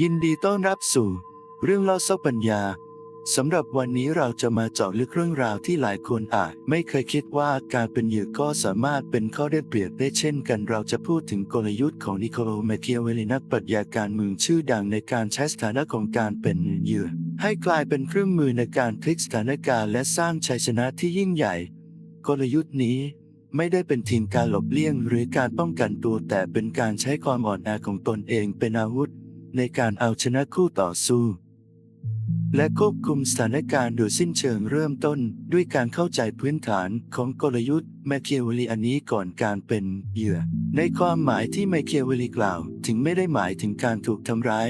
ยินดีต้อนรับสู่ เรื่องเล่าเศร้าปัญญาสำหรับวันนี้เราจะมาเจาะลึกเรื่องราวที่หลายคนอาจไม่เคยคิดว่าการเป็นเหยื่อก็สามารถเป็นข้อได้เปรียบได้เช่นกัน เราจะพูดถึงกลยุทธ์ของนิโคลแมเคียเวลลินักปรัชญาการเมืองชื่อดังในการใช้สถานะของการเป็นเหยื่อ ให้กลายเป็นเครื่องมือในการพลิกสถานการณ์และสร้างชัยชนะที่ยิ่งใหญ่ กลยุทธ์นี้ไม่ได้เป็นทีมการหลบเลี่ยง หรือการป้องกันตัวแต่เป็นการใช้ความอ่อนแอของตนเองเป็นอาวุธ ในการเอาชนะคู่ต่อสู้ และควบคุมสถานการณ์โดยสิ้นเชิงเริ่มต้นด้วยการเข้าใจพื้นฐานของกลยุทธ์แมคเคเวลีอันนี้ก่อนการเป็นเหยื่อ ในความหมายที่แมคเคเวลลีกล่าว ถึงไม่ได้หมายถึงการถูกทำร้าย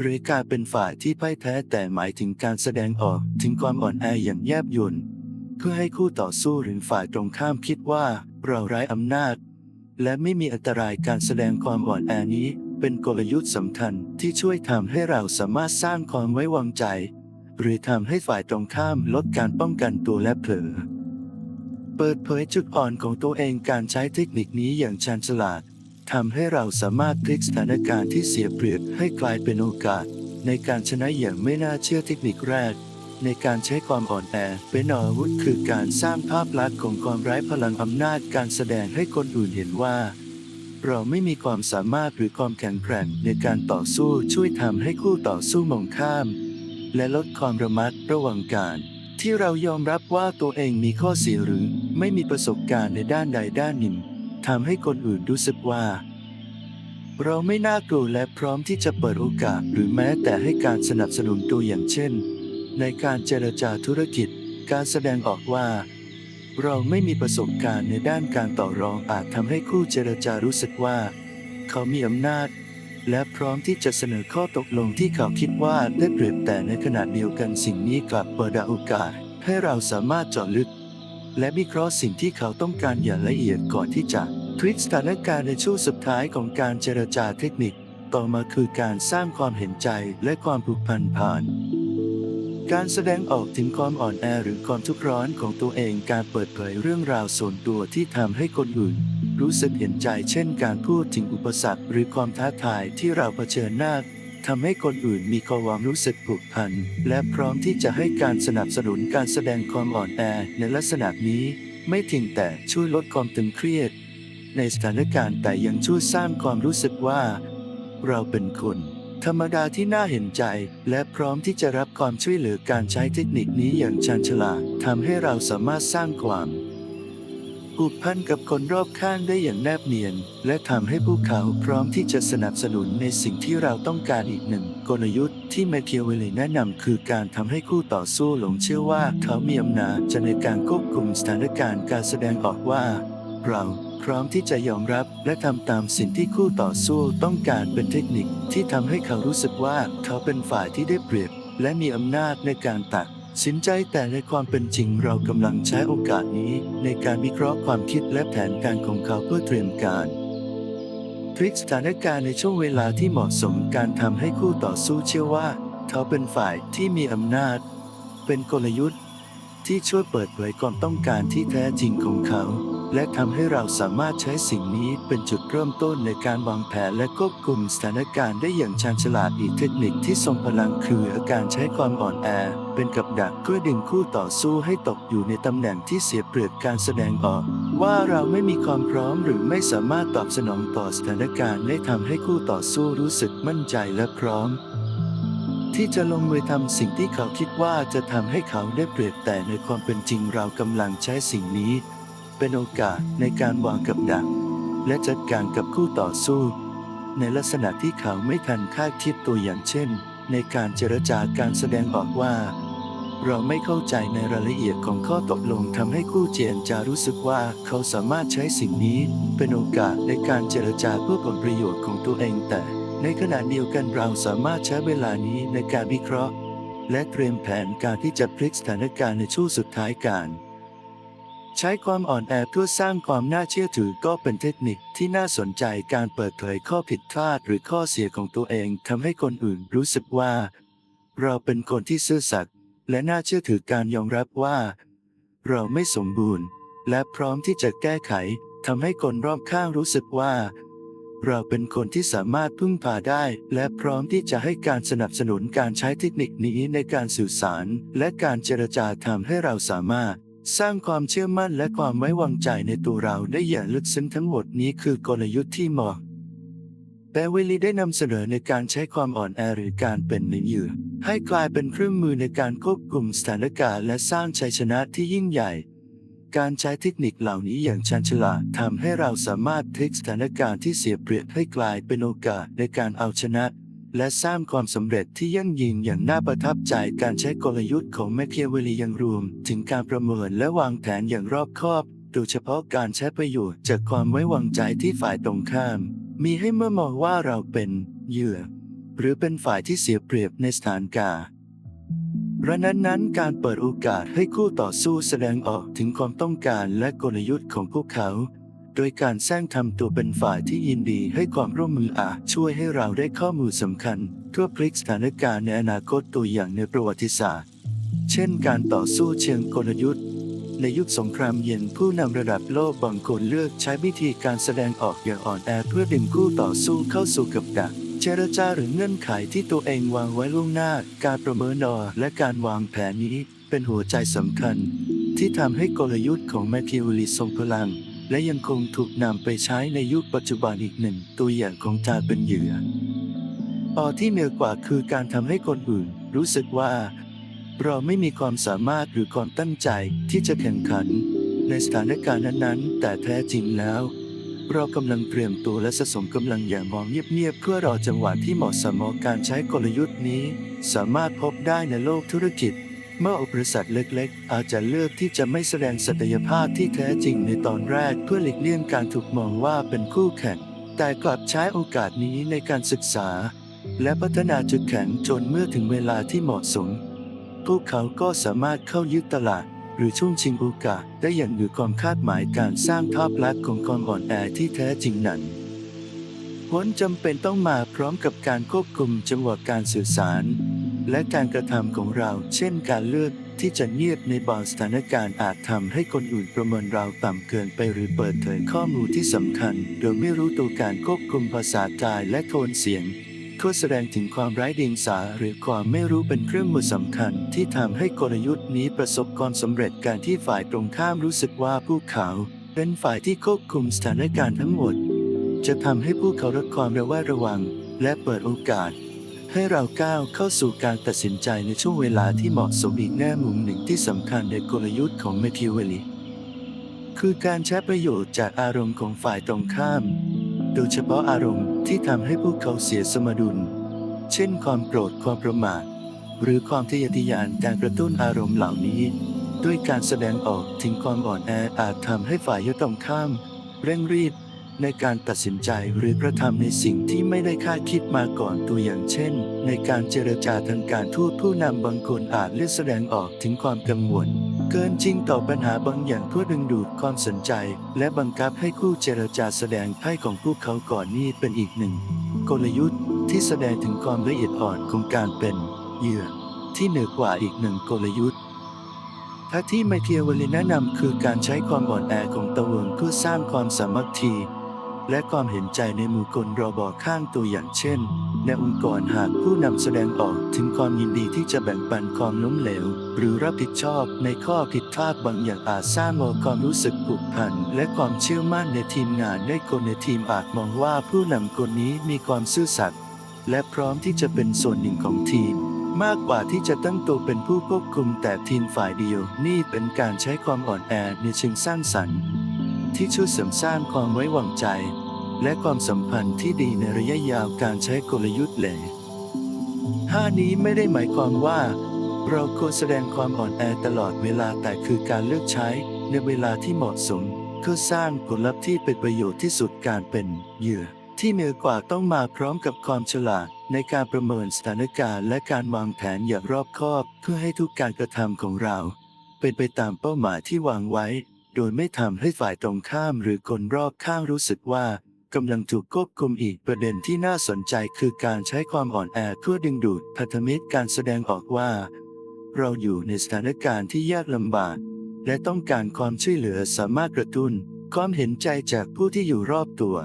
หรือการเป็นฝ่ายที่พ่ายแพ้แต่หมายถึงการแสดงออกถึงความอ่อนแออย่างแยบยลเพื่อให้คู่ต่อสู้หรือฝ่ายตรงข้ามคิดว่าเราไร้อำนาจ และไม่มีอันตรายการแสดงความอ่อนแอนี้ เป็นกลยุทธ์สำคัญที่ช่วยทำให้เราสามารถสร้างความไว้วางใจ หรือทำให้ฝ่ายตรงข้ามลดการป้องกันตัวและเผลอ เปิดเผยจุดอ่อนของตัวเองการใช้เทคนิคนี้อย่างชาญฉลาดทำให้เราสามารถพลิกสถานการณ์ที่เสียเปรียบให้กลายเป็นโอกาส ในการชนะอย่างไม่น่าเชื่อเทคนิคแรก ในการใช้ความอ่อนแอเป็นอาวุธคือการสร้างภาพลักษณ์ของความไร้พลังอำนาจการแสดงให้คนอื่นเห็นว่า เราไม่มีความสามารถหรือความแข็งแกร่งในการต่อสู้ช่วยทำให้คู่ต่อสู้มองข้าม และลดความระมัดระวังการ ที่เรายอมรับว่าตัวเองมีข้อเสียหรือไม่มีประสบการณ์ในด้านใดด้านหนึ่งทำให้คนอื่นรู้สึกว่า เราไม่น่ากลัวและพร้อมที่จะเปิดโอกาสหรือแม้แต่ให้การสนับสนุนตัวอย่างเช่น ในการเจรจาธุรกิจ การแสดงออกว่า เราไม่มีประสบการณ์ในด้านการต่อรองอาจทำให้คู่เจรจารู้สึกว่า เขามีอำนาจ และพร้อมที่จะเสนอข้อตกลงที่เขาคิดว่าได้เปรียบแต่ในขณะเดียวกันสิ่งนี้กลับเปิดโอกาส ให้เราสามารถเจาะลึก และวิเคราะห์สิ่งที่เขาต้องการอย่างละเอียดก่อนที่จะทวิตสถานการณ์ในช่วงสุดท้ายของการเจรจาเทคนิค ต่อมาคือการสร้างความเห็นใจและความผูกพันผ่าน การแสดงออกถึงความอ่อนแอหรือความทุกข์ร้อนของตัวเองการเปิดเผยเรื่องราวส่วนตัวที่ทำให้คนอื่น รู้สึกเห็นใจเช่น การพูดถึงอุปสรรคหรือความท้าทายที่เราเผชิญหน้าทำให้คนอื่นมีความรู้สึกผูกพัน และพร้อมที่จะให้การสนับสนุนการแสดงความอ่อนแอในลักษณะนี้ ไม่เพียงแต่ช่วยลดความตึงเครียด ในสถานการณ์แต่ยังช่วยสร้างความรู้สึกว่า เราเป็นคน ธรรมดาที่น่าเห็นใจ และพร้อมที่จะรับความช่วยเหลือการใช้เทคนิคนี้อย่างชาญฉลาดทำให้เราสามารถสร้างความผูกพันกับคนรอบข้างได้อย่างแนบเนียน และทำให้พวกเขาพร้อมที่จะสนับสนุนในสิ่งที่เราต้องการอีกหนึ่ง กลยุทธ์ที่แมเคียวเวลลีแนะนำคือการทำให้คู่ต่อสู้หลงเชื่อว่าเขามีอำนาจจะในการควบคุมสถานการณ์การแสดงออกว่า เรา พร้อมที่จะยอมรับและทำตามสิ่งที่คู่ต่อสู้ต้องการเป็นเทคนิคที่ทำให้เขารู้สึกว่าเขาเป็นฝ่ายที่ได้เปรียบ และมีอำนาจในการตัดสินใจแต่ในความเป็นจริงเรากำลังใช้โอกาสนี้ ในการวิเคราะห์ความคิดและแผนการของเขาเพื่อเตรียมการพลิกสถานการณ์ในช่วงเวลาที่เหมาะสมการทำให้คู่ต่อสู้เชื่อว่า เขาเป็นฝ่ายที่มีอำนาจ เป็นกลยุทธ์ ที่ช่วยเปิดเผยความต้องการที่แท้จริงของเขา และทำให้เราสามารถใช้สิ่งนี้เป็นจุดเริ่มต้นในการวางแผนและควบคุมสถานการณ์ได้อย่างชาญฉลาดอีกเทคนิคที่ทรงพลังคือการใช้ความอ่อนแอ เป็นกับดักเพื่อดึงคู่ต่อสู้ให้ตกอยู่ในตำแหน่งที่เสียเปรียบการแสดงออก ว่าเราไม่มีความพร้อมหรือไม่สามารถตอบสนองต่อสถานการณ์ได้ทำให้คู่ต่อสู้รู้สึกมั่นใจและพร้อมที่จะลงมือทำสิ่งที่เขาคิดว่าจะทำให้เขาได้เปรียบแต่ในความเป็นจริงเรากำลังใช้สิ่งนี้ เป็นโอกาสในการวางกับดัก และจัดการกับคู่ต่อสู้ ในลักษณะที่เขาไม่ทันคาดคิดตัวอย่างเช่น ในการเจรจาการแสดงออกว่า เราไม่เข้าใจในรายละเอียดของข้อตกลงทำให้คู่เจรจารู้สึกว่าเขาสามารถใช้สิ่งนี้ เป็นโอกาสในการเจรจาเพื่อผลประโยชน์ของตัวเองแต่ ในขณะเดียวกันเราสามารถใช้เวลานี้ในการวิเคราะห์ และเตรียมแผนการที่จะพลิกสถานการณ์ในช่วงสุดท้ายการ ใช้ความอ่อนแอเพื่อสร้างความน่าเชื่อถือก็เป็นเทคนิคที่น่าสนใจการเปิดเผยข้อผิดพลาดหรือข้อเสียของตัวเองทำให้คนอื่นรู้สึกว่า เราเป็นคนที่ซื่อสัตย์และน่าเชื่อถือการยอมรับว่า เราไม่สมบูรณ์ และพร้อมที่จะแก้ไขทำให้คนรอบข้างรู้สึกว่า เราเป็นคนที่สามารถพึ่งพาได้ และพร้อมที่จะให้การสนับสนุนการใช้เทคนิคนี้ในการสื่อสาร และการเจรจาทำให้เราสามารถ สร้างความเชื่อมั่นและความไว้วางใจในตัวเราได้อย่างลึกซึ้งทั้งหมดนี้คือกลยุทธ์ที่เหมาะแต่เวลีได้นำเสนอในการใช้ความอ่อนแอหรือการเป็นนเหยื่อให้กลายเป็นเครื่องมือในการควบคุมสถานการณ์และสร้างชัยชนะที่ยิ่งใหญ่ การใช้เทคนิคเหล่านี้อย่างชันฉลาดทำให้เราสามารถพลิกสถานการณ์ที่เสียเปรียบให้กลายเป็นโอกาสในการเอาชนะ และสร้างความสำเร็จที่ยั่งยืนอย่างน่าประทับใจการใช้กลยุทธ์ของแมคเคียเวลียังรวม ถึงการประเมินและวางแผนอย่างรอบคอบ โดยเฉพาะการใช้ประโยชน์จากความไว้วางใจที่ฝ่ายตรงข้าม มีให้เมื่อมองว่าเราเป็นเหยื่อ หรือเป็นฝ่ายที่เสียเปรียบในสถานการณ์ระนั้นนั้นๆการเปิดโอกาสให้คู่ต่อสู้แสดงออกถึงความต้องการและกลยุทธ์ของพวกเขา โดยการแซงทำตัวเป็นฝ่ายที่ยินดีให้ความร่วมมืออาจช่วยให้เราได้ข้อมูลสำคัญเพื่อพลิกสถานการณ์ในอนาคตตัวอย่างในประวัติศาสตร์ เช่น การต่อสู้เชิงกลยุทธ์ ในยุคสงครามเย็นผู้นำระดับโลกบางคนเลือกใช้วิธีการแสดงออกอย่างอ่อนแอเพื่อดึงคู่ต่อสู้เข้าสู่กับดักเจรจาหรือเงื่อนไขที่ตัวเองวางไว้ล่วงหน้า การประเมินนอและการวางแผนนี้เป็นหัวใจสำคัญ ที่ทำให้กลยุทธ์ของแมคคิวลิทรงพลัง และยังคงถูกนำไปใช้ในยุคปัจจุบันอีกหนึ่งตัวอย่างของการเป็นเหยื่อออที่เหนือกว่าคือการทำให้คนอื่น รู้สึกว่า เราไม่มีความสามารถหรือความตั้งใจที่จะแข่งขัน ในสถานการณ์นั้นๆ แต่แท้จริงแล้ว เรากำลังเตรียมตัวและสะสมกำลังอย่างมองเงียบๆเพื่อรอจังหวะที่เหมาะสมการใช้กลยุทธ์นี้ สามารถพบได้ในโลกธุรกิจ เมื่อบริษัทเล็กๆ อาจจะเลือกที่จะไม่แสดงศักยภาพที่แท้จริงในตอนแรกเพื่อหลีกเลี่ยงการถูกมองว่าเป็นคู่แข่ง แต่กลับใช้โอกาสนี้ในการศึกษา และพัฒนาจุดแข็งจนเมื่อถึงเวลาที่เหมาะสม พวกเขาก็สามารถเข้ายึดตลาด หรือช่วงชิงโอกาสได้อย่างเหนือความคาดหมายการสร้างภาพลักษณ์ของความอ่อนแอที่แท้จริงนั้นผลจำเป็นต้องมาพร้อมกับการควบคุมจังหวะการสื่อสาร และการกระทำของเรา เช่นการเลือกที่จะเงียบในบางสถานการณ์อาจทำให้คนอื่นประเมินเราต่ำเกินไปหรือเปิดเผยข้อมูลที่สำคัญ โดยไม่รู้ตัวการควบคุมภาษากายและโทนเสียงเพื่อแสดงถึงความไร้เดียงสาหรือความไม่รู้เป็นเครื่องมือสำคัญ ที่ทำให้กลยุทธ์นี้ประสบความสำเร็จการที่ฝ่ายตรงข้ามรู้สึกว่าพวกเขาเป็นฝ่ายที่ควบคุมสถานการณ์ทั้งหมด จะทำให้พวกเขาลดความระแวดระวัง และเปิดโอกาส ให้เราก้าวเข้าสู่การตัดสินใจในช่วงเวลาที่เหมาะสมอีกแง่มุมหนึ่งที่สำคัญในกลยุทธ์ของแมคคิวเวลลีคือการใช้ประโยชน์จากอารมณ์ของฝ่ายตรงข้าม โดยเฉพาะอารมณ์ที่ทำให้พวกเขาเสียสมดุล เช่น ความโกรธความประมาท หรือความทะเยอทะยานการกระตุ้นอารมณ์เหล่านี้ ด้วยการแสดงออกถึงความอ่อนแออาจทำให้ฝ่ายตรงข้าม เร่งรีบ ในการตัดสินใจหรือกระทำในสิ่งที่ไม่ได้คาดคิดมาก่อนตัวอย่างเช่น ในการเจรจาทางการทูตผู้นำบางคนอาจเลือกแสดงออกถึงความกังวล เกินจริงต่อปัญหาบางอย่างเพื่อดึงดูดความสนใจ และบังคับให้คู่เจรจาแสดงให้ของพวกเขาก่อนนี่เป็นอีกหนึ่ง กลยุทธ์ที่แสดงถึงความละเอียดอ่อนของการเป็นเหยื่อที่เหนือกว่าอีกหนึ่งกลยุทธ์ถ้าที่ไมเคียวลิแนะนำคือการใช้ความอ่อนแอของตะวันเพื่อสร้างความสามัคคี และความเห็นใจในหมู่คนรอบอข้างตัวอย่างเช่น ในองค์กรหากผู้นำแสดงออกถึงความยินดีที่จะแบ่งปันความล้มเหลว หรือรับผิดชอบในข้อผิดพลาดบางอย่างอาจสร้างความรู้สึกผูกพันและความเชื่อมั่นในทีมงานได้คนในทีมอาจมองว่าผู้นำคนนี้มีความซื่อสัตย์และพร้อมที่จะเป็นส่วนหนึ่งของทีมมากกว่าที่จะตั้งตัวเป็นผู้ควบคุมแต่ทีมฝ่ายเดียว นี่เป็นการใช้ความอ่อนแอในเชิงสร้างสรรค์ ที่ช่วยเสริมสร้างความไว้วางใจ และความสัมพันธ์ที่ดีในระยะยาวการใช้กลยุทธ์เหล่ห้านี้ไม่ได้หมายความว่า เราควรแสดงความอ่อนแอตลอดเวลาแต่คือการเลือกใช้ในเวลาที่เหมาะสมเพื่อสร้างผลลัพธ์ที่เป็นประโยชน์ที่สุดการเป็นเหยื่อ ที่เหนือกว่าต้องมาพร้อมกับความฉลาดในการประเมินสถานการณ์และการวางแผนอย่างรอบคอบ เพื่อให้ทุกการกระทำของเรา เป็นไปตามเป้าหมายที่วางไว้ โดยไม่ทำให้ฝ่ายตรงข้ามหรือคนรอบข้างรู้สึกว่ากำลังถูกควบคุมอีกประเด็นที่น่าสนใจคือการใช้ความอ่อนแอเพื่อดึงดูดพันธมิตรการแสดงออกว่า เราอยู่ในสถานการณ์ที่ยากลำบาก และต้องการความช่วยเหลือสามารถกระตุ้นความเห็นใจจากผู้ที่อยู่รอบตัว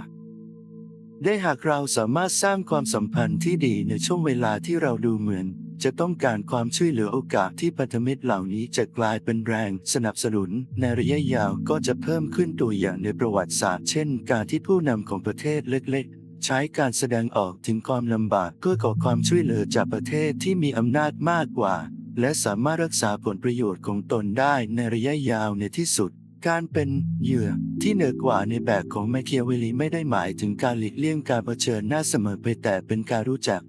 ได้หากเราสามารถสร้างความสัมพันธ์ที่ดีในช่วงเวลาที่เราดูเหมือน จะต้องการความช่วยเหลือโอกาสที่พันธมิตรเหล่านี้จะกลายเป็นแรงสนับสนุน ในระยะยาวก็จะเพิ่มขึ้นตัวอย่างในประวัติศาสตร์ เช่น การที่ผู้นำของประเทศเล็กๆ ใช้การแสดงออกถึงความลำบากเพื่อขอความช่วยเหลือจากประเทศที่มีอำนาจมากกว่า และสามารถรักษาผลประโยชน์ของตนได้ในระยะยาวในที่สุด การเป็นเหยื่อที่เหนือกว่าในแบบของแมคเคียเวลลีไม่ได้หมายถึงการหลีกเลี่ยงการเผชิญหน้าเสมอไปแต่เป็นการรู้จัก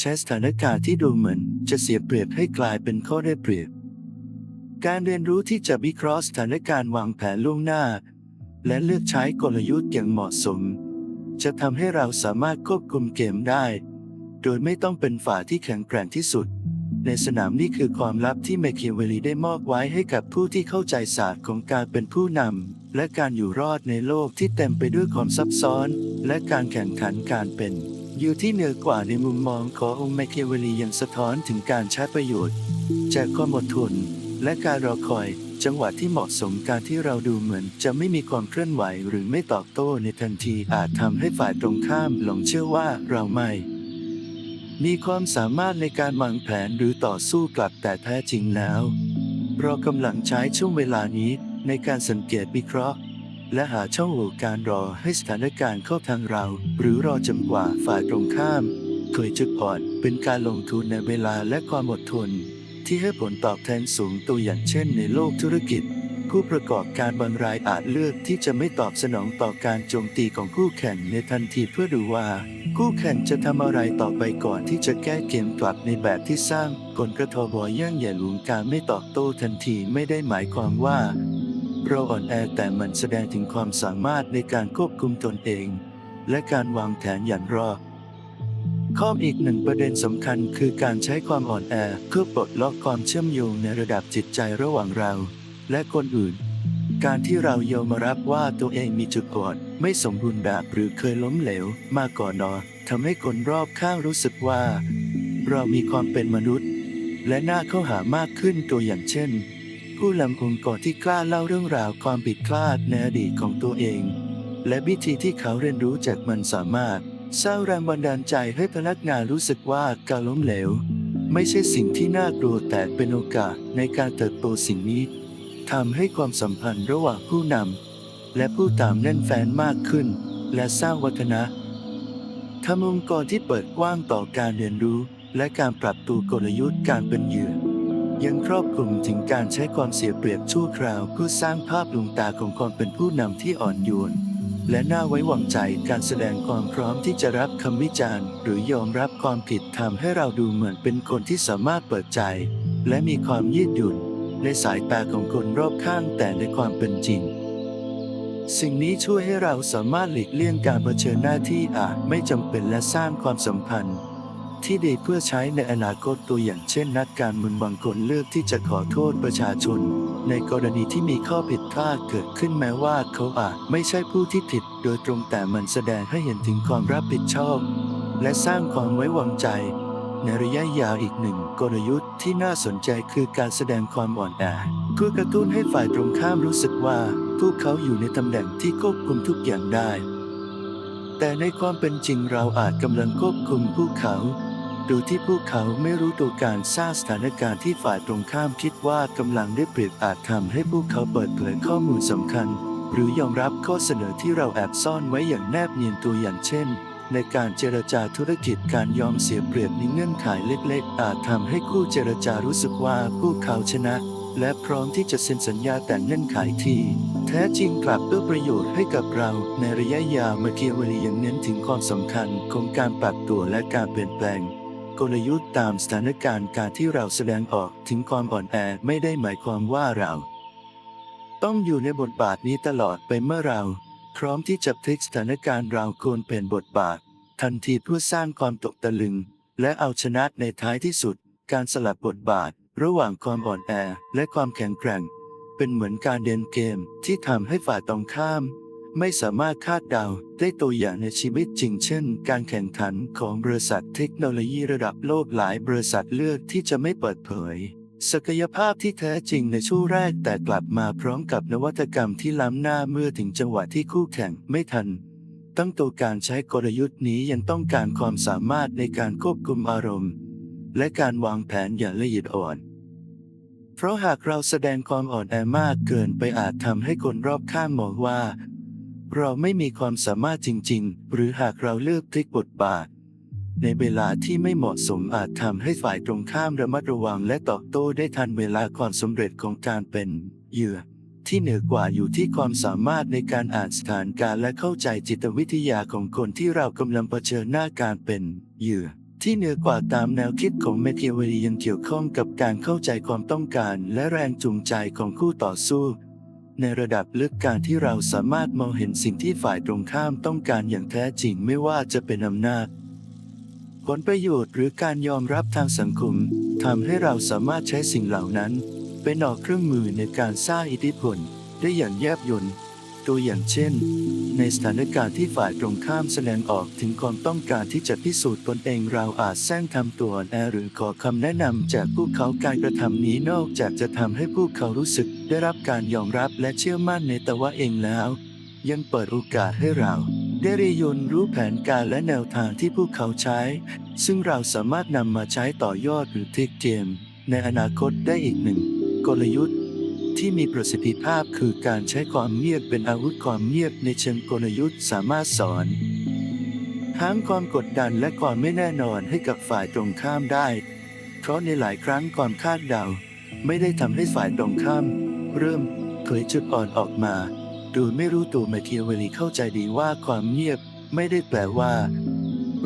ใช้สถานการณ์ที่ดูเหมือนจะเสียเปรียบให้กลายเป็นข้อได้เปรียบ การเรียนรู้ที่จะวิเคราะห์สถานการณ์วางแผนล่วงหน้า และเลือกใช้กลยุทธ์อย่างเหมาะสม จะทำให้เราสามารถควบคุมเกมได้ โดยไม่ต้องเป็นฝ่ายที่แข็งแกร่งที่สุด ในสนามนี่คือความลับที่แมคเคียเวลีได้มอบไว้ให้กับผู้ที่เข้าใจศาสตร์ของการเป็นผู้นำและการอยู่รอดในโลกที่เต็มไปด้วยความซับซ้อน และการแข่งขันการเป็น อยู่ที่เหนือกว่าในมุมมองขององค์แมคเคเวลลียังสะท้อนถึงการใช้ประโยชน์ จากความอดทน และการรอคอย จังหวะที่เหมาะสมการที่เราดูเหมือน จะไม่มีความเคลื่อนไหวหรือไม่ตอบโต้ในทันทีอาจทำให้ฝ่ายตรงข้ามหลงเชื่อว่าเราไม่ มีความสามารถในการวางแผนหรือต่อสู้กลับแต่แท้จริงแล้ว เรากำลังใช้ช่วงเวลานี้ในการสังเกตวิเคราะห์ และหาช่องโหว่การรอให้สถานการณ์เข้าทางเรา หรือรอจนกว่าฝ่ายตรงข้ามเคยจุดอ่อนเป็นการลงทุนในเวลาและความอดทน ที่ให้ผลตอบแทนสูงตัวอย่างเช่นในโลกธุรกิจ ผู้ประกอบการบางรายอาจเลือกที่จะไม่ตอบสนองต่อการโจมตีของคู่แข่งในทันทีเพื่อดูว่า คู่แข่งจะทำอะไรต่อไปก่อนที่จะแก้เกมกลับในแบบที่สร้างผลกระทบบอยย่างใหญ่หลวงการไม่ตอบโต้ทันทีไม่ได้หมายความว่า เราอ่อนแอแต่มันแสดงถึงความสามารถในการควบคุมตนเอง และการวางแผนอย่างรอบข้ออีกหนึ่งประเด็นสำคัญคือการใช้ความอ่อนแอเพื่อปลดล็อกความเชื่อมโยงในระดับจิตใจระหว่างเรา และคนอื่น การที่เรายอมรับว่าตัวเองมีจุดอ่อนไม่สมบูรณ์แบบหรือเคยล้มเหลว มาก่อนนอทำให้คนรอบข้างรู้สึกว่า เรามีความเป็นมนุษย์ และน่าเข้าหามากขึ้นตัวอย่างเช่น ผู้นำองค์กรที่กล้าเล่าเรื่องราวความผิดพลาดในอดีตของตัวเอง และวิธีที่เขาเรียนรู้จากมันสามารถสร้างแรงบันดาลใจให้พนักงานรู้สึกว่าการล้มเหลว ไม่ใช่สิ่งที่น่ากลัวแต่เป็นโอกาสในการเติบโตสิ่งนี้ทำให้ความสัมพันธ์ระหว่างผู้นำและผู้ตามแน่นแฟ้นมากขึ้น และสร้างวัฒนะทำองค์กรที่เปิดกว้างต่อการเรียนรู้ และการปรับตัวกลยุทธ์การเป็นเหยื่อ ยังครอบคลุมถึงการใช้ความเสียเปรียบชั่วคราวเพื่อสร้างภาพลวงตาของความเป็นผู้นำที่อ่อนโยนและน่าไว้วางใจการแสดงความพร้อมที่จะรับคำวิจารณ์ หรือยอมรับความผิดทำให้เราดูเหมือนเป็นคนที่สามารถเปิดใจ และมีความยืดหยุ่น ในสายตาของคนรอบข้างแต่ในความเป็นจริง สิ่งนี้ช่วยให้เราสามารถหลีกเลี่ยงการเผชิญหน้าที่อาจไม่จำเป็นและสร้างความสัมพันธ์ ที่ดีเพื่อใช้ในอนาคตตัวอย่างเช่น นักการเมืองบางคนเลือกที่จะขอโทษประชาชน ในกรณีที่มีข้อผิดพลาดเกิดขึ้นแม้ว่าเขาอาจไม่ใช่ผู้ที่ผิด โดยตรงแต่มันแสดงให้เห็นถึงความรับผิดชอบ และสร้างความไว้วางใจ ในระยะยาวอีกหนึ่งกลยุทธ์ที่น่าสนใจคือการแสดงความอ่อนแอเพื่อกระตุ้นให้ฝ่ายตรงข้ามรู้สึกว่าพวกเขาอยู่ในตำแหน่งที่ควบคุมทุกอย่างได้แต่ในความเป็นจริงเราอาจกำลังควบคุมพวกเขา ดยที่พวกเขาไม่รู้ตัวการสร้างสถานการณ์ที่ฝ่ายตรงข้ามคิดว่ากำลังได้เปรียบอาจทำให้พวกเขาเปิดเผยข้อมูลสำคัญ หรือยอมรับข้อเสนอที่เราแอบซ่อนไว้อย่างแนบเนียนตัวอย่างเช่น ในการเจรจาธุรกิจการยอมเสียเปรียบในเงื่อนไขเล็กๆ อาจทำให้คู่เจรจารู้สึกว่าพวกเขาชนะ และพร้อมที่จะเซ็นสัญญาแต่เงื่อนไขที่แท้จริงกลับเอื้อประโยชน์ให้กับเราในระยะยาวเมาเกียวลียังเน้นถึงความสำคัญของการปรับตัวและการเปลี่ยนแปลง กลยุทธ์ตามสถานการณ์การที่เราแสดงออกถึงความอ่อนแอไม่ได้หมายความว่าเรา ต้องอยู่ในบทบาทนี้ตลอดไปเมื่อเรา พร้อมที่จะพลิกสถานการณ์เราควรเปลี่ยนบทบาท ทันทีเพื่อสร้างความตกตะลึง และเอาชนะในท้ายที่สุด การสลับบทบาท ระหว่างความอ่อนแอและความแข็งแกร่ง เป็นเหมือนการเดินเกมที่ทำให้ฝ่ายตรงข้าม ไม่สามารถคาดเดาได้ตัวอย่างในชีวิตจริงเช่น การแข่งขันของบริษัทเทคโนโลยีระดับโลกหลายบริษัทเลือกที่จะไม่เปิดเผย ศักยภาพที่แท้จริงในช่วงแรกแต่กลับมาพร้อมกับนวัตกรรมที่ล้ำหน้าเมื่อถึงจังหวะที่คู่แข่งไม่ทัน ตั้งตัวการใช้กลยุทธ์นี้ยังต้องการความสามารถในการควบคุมอารมณ์ และการวางแผนอย่างละเอียดอ่อนเพราะหากเราแสดงความอ่อนแอมากเกินไปอาจทำให้คนรอบข้างมองว่า เราไม่มีความสามารถจริง ๆ หรือหากเราเลือกพลิกบทบาท ในเวลาที่ไม่เหมาะสมอาจทำให้ฝ่ายตรงข้ามระมัดระวังและตอบโต้ได้ทันเวลาความสำเร็จของการเป็นเหยื่อที่เหนือกว่าอยู่ที่ความสามารถในการอ่านสถานการณ์และเข้าใจจิตวิทยาของคนที่เรากำลังเผชิญหน้าการเป็นเหยื่อที่เหนือกว่าตามแนวคิดของเมเคียวเวลียังเกี่ยวข้องกับการเข้าใจความต้องการและแรงจูงใจของคู่ต่อสู้ ในระดับลึกการที่เราสามารถมองเห็นสิ่งที่ฝ่ายตรงข้ามต้องการอย่างแท้จริงไม่ว่าจะเป็นอำนาจ ผลประโยชน์หรือการยอมรับทางสังคมทำให้เราสามารถใช้สิ่งเหล่านั้น เป็นออกเครื่องมือในการสร้างอิทธิพลได้อย่างแยบยล ตัวอย่างเช่น ในสถานการณ์ที่ฝ่ายตรงข้ามแสดงออกถึงความต้องการที่จะพิสูจน์ตนเองเราอาจแซงทำตัวแอหรือขอคำแนะนำจากผู้เขาการกระทำนี้นอกจากจะทำให้ผู้เขารู้สึก ได้รับการยอมรับและเชื่อมั่นในตัวเองแล้ว ยังเปิดโอกาสให้เราได้เรียนรู้แผนการและแนวทางที่พวกเขาใช้ ซึ่งเราสามารถนำมาใช้ต่อยอดหรือเทคเกมในอนาคตได้อีกหนึ่ง กลยุทธ์ ที่มีประสิทธิภาพคือการใช้ความเงียบเป็นอาวุธความเงียบในเชิงกลยุทธ์สามารถสอนทั้งความกดดันและความไม่แน่นอนให้กับฝ่ายตรงข้ามได้ เพราะในหลายครั้งความคาดเดา ไม่ได้ทำให้ฝ่ายตรงข้าม เริ่มเผยจุดอ่อนออกมาโดยไม่รู้ตัวมคเคียวเวลีเข้าใจดีว่าความเงียบไม่ได้แปลว่า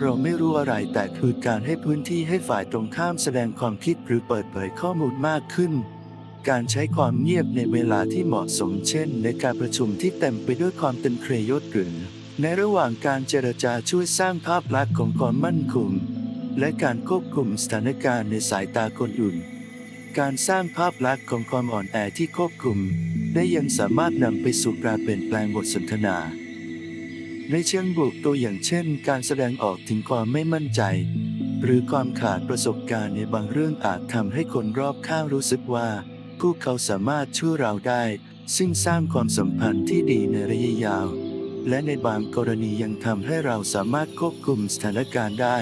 เราไม่รู้อะไรแต่คือการให้พื้นที่ให้ฝ่ายตรงข้ามแสดงความคิดหรือเปิดเผยข้อมูลมากขึ้น การใช้ความเงียบในเวลาที่เหมาะสมเช่น ในการประชุมที่เต็มไปด้วยความตึงเครียศหรือในระหว่างการเจรจาช่วยสร้างภาพลักษณ์ของความมั่นคงและการควบคุมสถานการณ์ในสายตาคนอื่น การสร้างภาพลักษณ์ของความอ่อนแอที่ควบคุม ได้ยังสามารถนำไปสู่การเปลี่ยนแปลงบทสนทนา ในเชิงบวกตัวอย่างเช่น การแสดงออกถึงความไม่มั่นใจ หรือความขาดประสบการณ์ในบางเรื่องอาจทำให้คนรอบข้างรู้สึกว่า พวกเขาสามารถช่วยเราได้ ซึ่งสร้างความสัมพันธ์ที่ดีในระยะยาว และในบางกรณียังทำให้เราสามารถควบคุมสถานการณ์ได้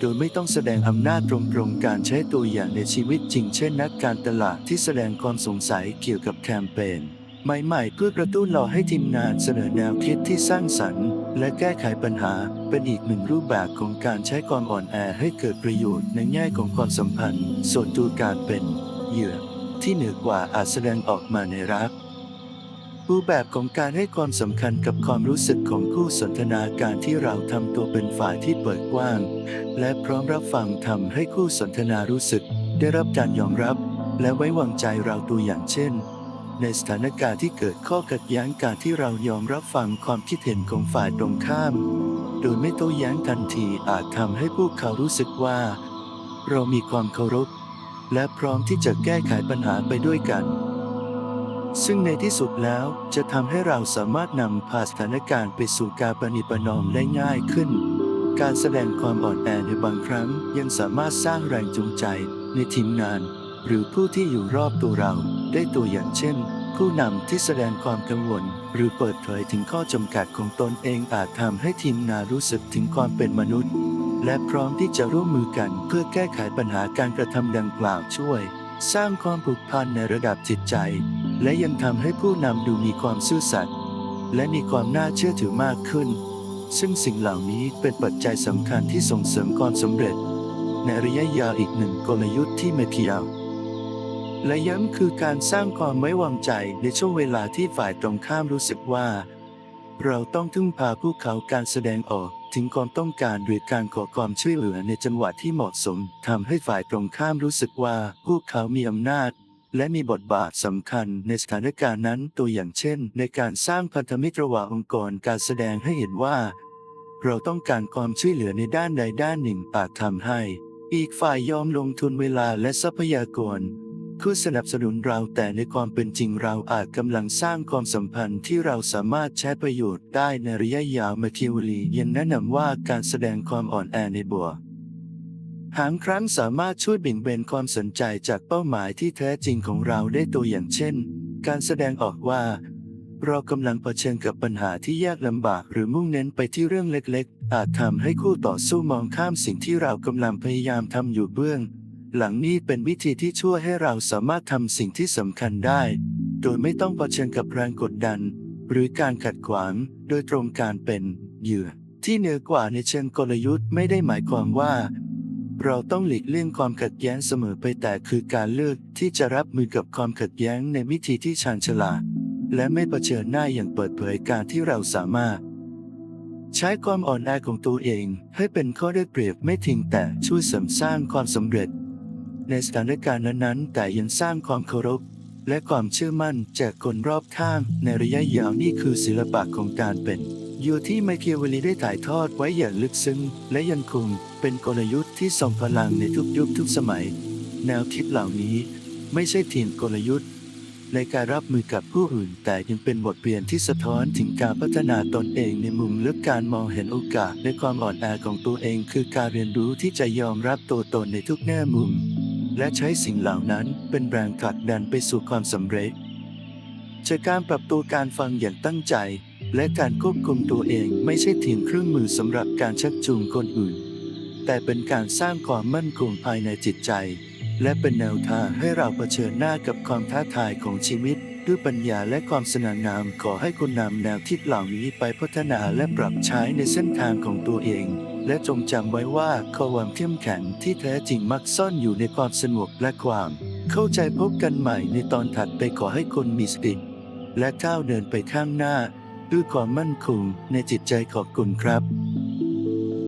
โดยไม่ต้องแสดงอำนาจตรงๆการใช้ตัวอย่างในชีวิตจริง เช่นนักการตลาดที่แสดงความสงสัยเกี่ยวกับแคมเปญใหม่ๆ เพื่อกระตุ้นเราให้ทีมงานเสนอแนวคิดที่สร้างสรรค์ และแก้ไขปัญหาเป็นอีกหนึ่งรูปแบบของการใช้ความอ่อนแอให้เกิดประโยชน์ในแง่ของความสัมพันธ์ส่วนตัวการเป็นเหยื่อ ที่เหนือกว่าอาจแสดงออกมาในรัก รูปแบบของการให้ความสำคัญกับความรู้สึกของคู่สนทนาการที่เราทำตัวเป็นฝ่ายที่เปิดกว้าง และพร้อมรับฟังทำให้คู่สนทนารู้สึก ได้รับการยอมรับ และไว้วางใจเราตัวอย่างเช่นในสถานการณ์ที่เกิดข้อขัดแย้งการที่เรายอมรับฟังความคิดเห็นของฝ่ายตรงข้าม โดยไม่โต้แย้งทันทีอาจทำให้พวกเขารู้สึกว่า เรามีความเคารพ และพร้อมที่จะแก้ไขปัญหาไปด้วยกัน ซึ่งในที่สุดแล้วจะทำให้เราสามารถนำพาสถานการณ์ไปสู่การประนีปนอมได้ง่ายขึ้น การแสดงความอ่อนแอในบางครั้งยังสามารถสร้างแรงจูงใจในทีมงาน หรือผู้ที่อยู่รอบตัวเราได้ตัวอย่างเช่นผู้นำที่แสดงความกังวล หรือเปิดเผยถึงข้อจำกัดของตนเองอาจทำให้ทีมงานรู้สึกถึงความเป็นมนุษย์ และพร้อมที่จะร่วมมือกันเพื่อแก้ไขปัญหาการกระทำดังกล่าวช่วย สร้างความผูกพันในระดับจิตใจ และยังทำให้ผู้นำดูมีความซื่อสัตย์และมีความน่าเชื่อถือมากขึ้น ซึ่งสิ่งเหล่านี้เป็นปัจจัยสำคัญที่ส่งเสริมความสำเร็จ ในระยะยาวอีกหนึ่งกลยุทธ์ที่เมเคียวและย้ำคือการสร้างความไว้วางใจในช่วงเวลาที่ฝ่ายตรงข้ามรู้สึกว่า เราต้องพึ่งพาผู้เขาการแสดงออก ถึงความต้องการหรือการขอความช่วยเหลือในจังหวะที่เหมาะสมทำให้ฝ่ายตรงข้ามรู้สึกว่าพวกเขามีอำนาจ และมีบทบาทสำคัญในสถานการณ์นั้นตัวอย่างเช่น ในการสร้างพันธมิตรระหว่างองค์กรการแสดงให้เห็นว่า เราต้องการความช่วยเหลือในด้านใดด้านหนึ่งอาจทำให้ อีกฝ่ายยอมลงทุนเวลาและทรัพยากร เพื่สนับสนุนเราแต่ในความเป็นจริงเราอาจกำลังสร้างความสัมพันธ์ที่เราสามารถใช้ประโยชน์ได้ในระยะยาวมาคิวลียังแนะนำว่าการแสดงความอ่อนแอในบัวหางครั้งสามารถช่วยบิ่งเบนความสนใจจากเป้าหมายที่แท้จริงของเราได้ตัวอย่างเช่น การแสดงออกว่า เรากำลังเผชิญกับปัญหาที่ยากลำบากหรือมุ่งเน้นไปที่เรื่องเล็กๆ อาจทำให้คู่ต่อสู้มองข้ามสิ่งที่เรากำลังพยายามทำอยู่เบื้อง หลังนี้เป็นวิธีที่ช่วยให้เราสามารถทำสิ่งที่สำคัญได้ โดยไม่ต้องเผชิญกับแรงกดดัน หรือการขัดขวาง โดยตรงการเป็นเหยื่อ ที่เหนือกว่าในเชิงกลยุทธ์ไม่ได้หมายความว่า เราต้องหลีกเลี่ยงความขัดแย้งเสมอไปแต่คือการเลือกที่จะรับมือกับความขัดแย้งในวิธีที่ชาญฉลาด และไม่เผชิญหน้าอย่างเปิดเผยการที่เราสามารถใช้ความอ่อนแอของตัวเองให้เป็นข้อได้เปรียบไม่ทิ้งแต่ช่วยเสริมสร้างความสำเร็จ ในสถานการณ์นั้นๆ แต่ยังสร้างความเคารพ และความเชื่อมั่นจากคนรอบข้างในระยะยาวนี่คือศิลปะของการเป็นอยู่ที่ไมเคิลวลลีได้ถ่ายทอดไว้อย่างลึกซึ้ง และยังคงเป็นกลยุทธ์ที่ทรงพลังในทุกยุคทุกสมัย แนวคิดเหล่านี้ไม่ใช่ทีมกลยุทธ์ ในการรับมือกับผู้อื่น แต่ยังเป็นบทเรียนที่สะท้อนถึงการพัฒนาตนเองในมุมลึกการมองเห็นโอกาสและความอ่อนแอของตัวเอง คือการเรียนรู้ที่จะยอมรับตัวตนในทุกแง่มุม และใช้สิ่งเหล่านั้นเป็นแรงผลักดันไปสู่ความสำเร็จ จากการปรับตัวการฟังอย่างตั้งใจ และการควบคุมตัวเองไม่ใช่เพียงเครื่องมือสำหรับการชักจูงคนอื่น แต่เป็นการสร้างความมั่นคงภายในจิตใจ และเป็นแนวทางให้เราเผชิญหน้ากับความท้าทายของชีวิตด้วยปัญญาและความสง่างามขอให้คุณนำแนวคิดเหล่านี้ไปพัฒนาและปรับใช้ในเส้นทางของตัวเอง และจงจำไว้ว่าความเข้มแข็งที่แท้จริงมักซ่อนอยู่ในความสงบและความ เข้าใจพบกันใหม่ในตอนถัดไปขอให้คนมีสติและก้าวเดินไปข้างหน้า ด้วยความมั่นคงในจิตใจขอบคุณครับ